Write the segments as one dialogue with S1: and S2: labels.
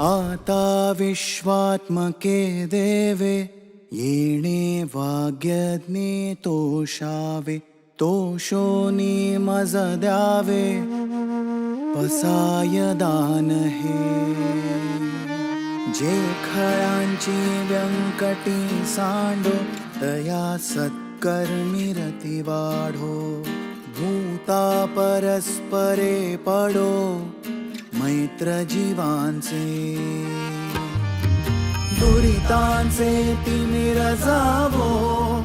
S1: आता विश्वात्मके देवे येणे वाग्यज्ञे तोषावे तोषोनी मज द्यावे पसाय दान हे. जे खळांची व्यंकटी सांडो तया सत्कर्मी रती वाढो भूता परस्परे पडो मैत्र जीवांचे दुरितांचे तिने रजावो.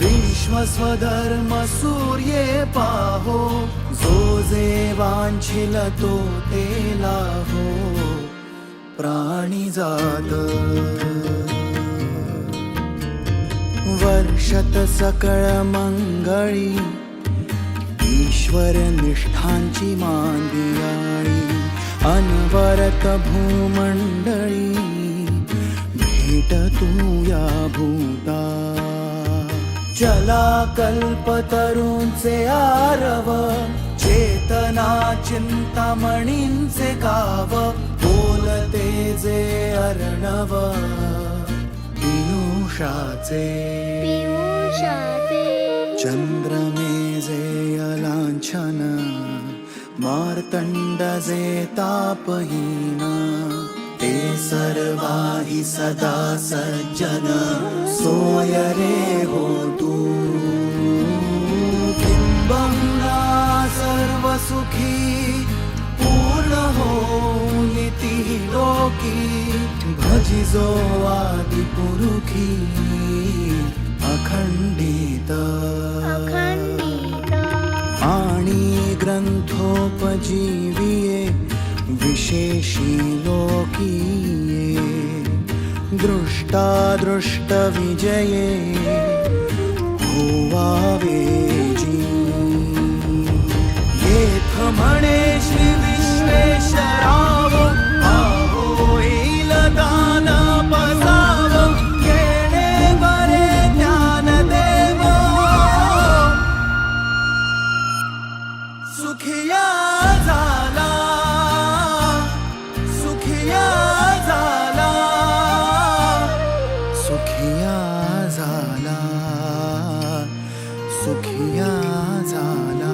S1: विश्व स्वधर्म सूर्ये पाहो. जो जे वांछिल तो ते लाहो. प्राणी जात. वर्षत सकळ मंगळी. ईश्वर निष्ठांची मांदिया. अनवरत भूमंडळी भेट तू या भूता. चला कल्पतरूंचे आरव चेतना चिंतामणींचे गाव बोलते जे अर्णव. पियुषाचे
S2: पियुषाचे
S1: चंद्रमे जे मार्तण्डजे जे तापहीन ते सर्वाहि सदा सज्जन सोयरे होतु हो सर्वसुखी पूर्ण हो नीती लोकी भजिजो आदिपुरुखी. ग्रन्थोपजीविये विशेषी लोकीये दृष्टादृष्टविजये भुवावेजी जी। येथ म्हणे श्री सुखिया झाला